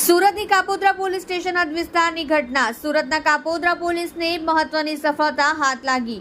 સુરતની Kapodra police station હદ વિસ્તારની ઘટના. સુરતના કાપોદ્રા પોલીસને મહત્વની સફળતા હાથ લાગી.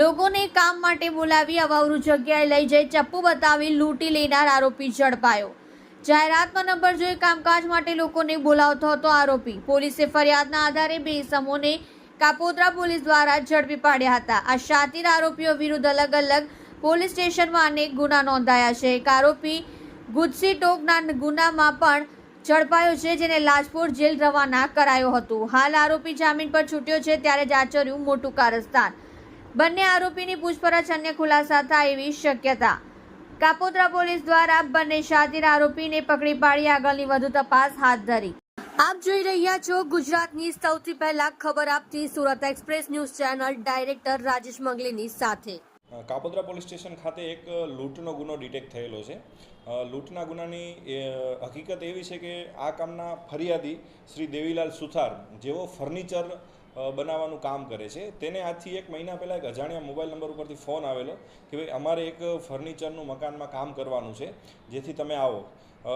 લોકોને કામ માટે બોલાવી અવાવરૂ જગ્યાએ લઈ જઈ ચપ્પુ બતાવી લૂંટી લેનાર આરોપી ઝડપાયો. જાહેરાતમાં નંબર જોઈ કામકાજ માટે લોકોને બોલાવતો હતો આરોપી. પોલીસે ફરિયાદના આધારે બે સમૂહને કાપોદ્રા પોલીસ દ્વારા ઝડપી પાડ્યા હતા. આ શાતિર આરોપીઓ વિરુદ્ધ અલગ અલગ પોલીસ સ્ટેશનમાં અનેક ગુના નોંધાયા છે. એક આરોપી ગુજસી ટોકના ગુનામાં પણ ઝડપાયો છે જેને લાજપોર જેલ રવાના કરાયો હતો. હાલ આરોપી જામીન પર છૂટ્યો છે ત્યારે જ આચર્યું મોટું કારસ્તાન. બંને આરોપીની પૂછપરછ અન્ય ખુલાસા થાય એવી શક્યતા. કાપોદ્રા પોલીસ દ્વારા બંને શાતિર આરોપીને પકડી પાડી આગળની વધુ તપાસ હાથ ધરી. આપ જોઈ રહ્યા છો ગુજરાતની સૌથી પહેલા ખબર આપતી Surat express news channel director Rajesh મંગલીની સાથે. કાપોદ્રા પોલીસ સ્ટેશન ખાતે એક લૂંટનો ગુનો ડિટેક્ટ થયેલો છે. લૂંટના ગુનાની હકીકત એવી છે કે આ કામના ફરિયાદી શ્રી દેવીલાલ સુથાર જેઓ ફર્નિચર બનાવવાનું કામ કરે છે. તેને આજથી એક મહિના પહેલાં એક અજાણ્યા મોબાઈલ નંબર ઉપરથી ફોન આવેલો કે ભાઈ, અમારે એક ફર્નિચરનું મકાનમાં કામ કરવાનું છે, જેથી તમે આવો.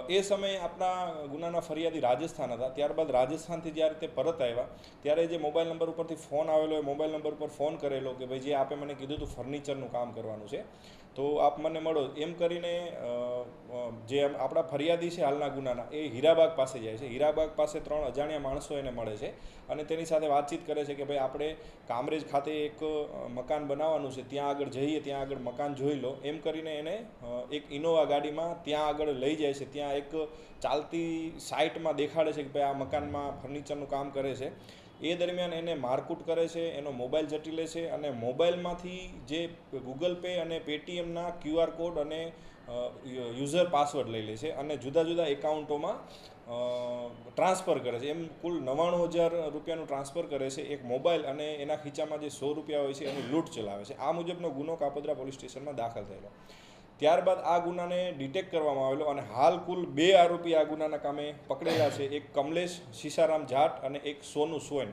એ સમયે આપણા ગુનાના ફરિયાદી રાજસ્થાન હતા. ત્યારબાદ રાજસ્થાનથી જ્યારે તે પરત આવ્યા, ત્યારે જે મોબાઈલ નંબર ઉપરથી ફોન આવેલો, એ મોબાઈલ નંબર ઉપર ફોન કરેલો કે ભાઈ, જે આપે મને કીધું હતું ફર્નિચરનું કામ કરવાનું છે, તો આપ મને મળો. એમ કરીને જે આપણા ફરિયાદી છે હાલના ગુનાના, એ હીરાબાગ પાસે જાય છે. હીરાબાગ પાસે ત્રણ અજાણ્યા માણસો એને મળે છે અને તેની સાથે વાતચીત કરે છે કે ભાઈ આપણે કામરેજ ખાતે એક મકાન બનાવવાનું છે, ત્યાં આગળ જઈએ, ત્યાં આગળ મકાન જોઈ લો. એમ કરીને એને એક ઇનોવા ગાડીમાં ત્યાં આગળ લઈ જાય છે. ત્યાં એક ચાલતી સાઇટમાં દેખાડે છે કે ભાઈ આ મકાનમાં ફર્નિચરનું કામ કરે છે. એ દરમિયાન એને મારકૂટ કરે છે, એનો મોબાઈલ જટી લે છે અને મોબાઈલમાંથી જે ગૂગલ પે અને પેટીએમના ક્યુઆર કોડ અને યુઝર પાસવર્ડ લઈ લે છે અને જુદા જુદા એકાઉન્ટોમાં ટ્રાન્સફર કરે છે. એમ કુલ નવ્વાણું હજાર રૂપિયાનું ટ્રાન્સફર કરે છે એક મોબાઈલ અને એના ખીચામાં જે સો રૂપિયા હોય છે એની લૂંટ ચલાવે છે. આ મુજબનો ગુનો કાપોદ્રા પોલીસ સ્ટેશનમાં દાખલ થયેલો. ત્યારબાદ આ ગુનાને ડિટેક્ટ કરવામાં આવેલો અને હાલ કુલ બે આરોપી આ ગુનાના કામે પકડેલા છે. એક કમલેશ સીસારામ જાટ અને એક સોનુ સોયન.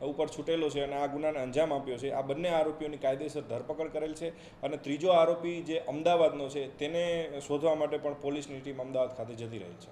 ઉપર છૂટેલો છે અને આ ગુનાને અંજામ આપ્યો છે. આ બંને આરોપીઓની કાયદેસર ધરપકડ કરેલ છે અને ત્રીજો આરોપી જે અમદાવાદનો છે તેને શોધવા માટે પણ પોલીસની ટીમ અમદાવાદ ખાતે જતી રહી છે.